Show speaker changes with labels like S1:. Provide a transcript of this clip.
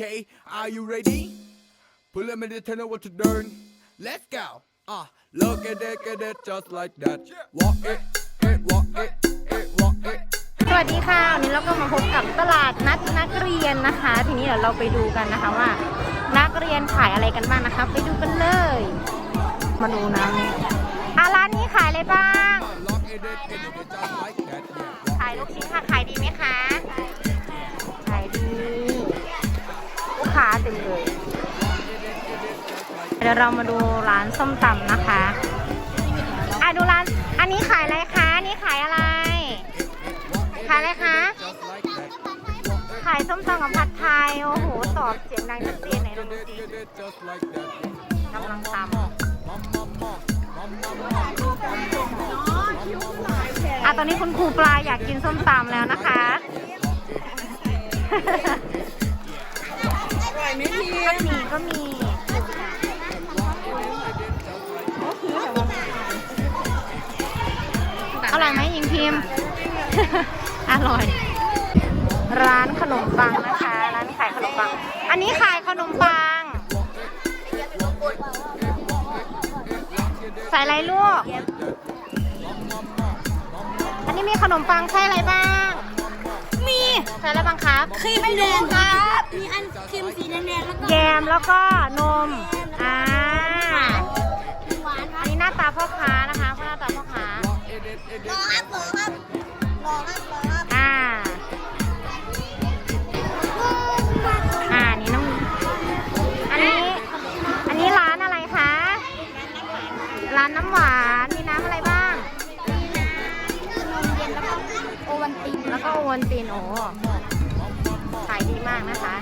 S1: Okay, are you ready? Pull them in the tunnel what to learn. Let's go. Ah, look at it, get it just like that. Walk it, it, walk it, it, walk it.
S2: สวัสดีค่ะวันนี้เราก็มาพบกับตลาดนัดนักเรียนนะคะ ทีนี้เดี๋ยวเราไปดูกันนะคะว่า นักเรียนขายอะไรกันบ้างนะคะ ไปดูกันเลย มาดูนะอะร้านนี้ขายอะไรบ้าง
S1: Lock it, it, it, it, just like that.
S2: เดี๋ยวเรามาดูร้านส้มตำนะคะอะดูร้าน อันนี้ขายอะไรคะ อันนี้ขายอะไร ขายอะไรคะ
S1: Just like that.
S2: ขายส้มตำกับผัดไทย โอ้โห ตอบเสียงดังชัดเจนไหนอยดู
S1: Get it,
S2: สิ
S1: get it, just like that.
S2: กำลังต
S1: Mom, mom, mom, mom, mom. ำ
S2: อะตอนนี้คุณครูปลาอยากกินส้มตำแล้วนะคะ
S3: อร่อยไหมพี่
S2: ก็มีก็มี อร่อยไหมหญิงพิมพ์ อร่อย ร้านขนมปังนะคะ ร้านขายขนมปัง อันนี้ขายขนมปัง ใส่อะไรลูก อันนี้มีขนมปังใส่อะไรบ้าง มีใส่อะไรบ้างครับ
S3: ครีมแดงครับ มีอันครีมสีแดงๆแล้วก็
S2: แยมแล้วก็นม อ่า
S3: หวานค
S2: อั
S3: รั
S2: นนี้หน้าตาพ่อค้านะคะหน้าตาพ่อค้า
S1: It, it, it,
S3: รอครับรอครับรอครับรอครับ
S2: อ่า อ่า นี่น้อง อันนี้ อันนี้ร้านอะไรคะ ร้านน้ำหวาน มีน้ำอะไรบ้าง
S3: นมเย็นแล้วก็โอวันติน
S2: แล้วก็โอวัลติน โอ้ขายดีมากนะคะ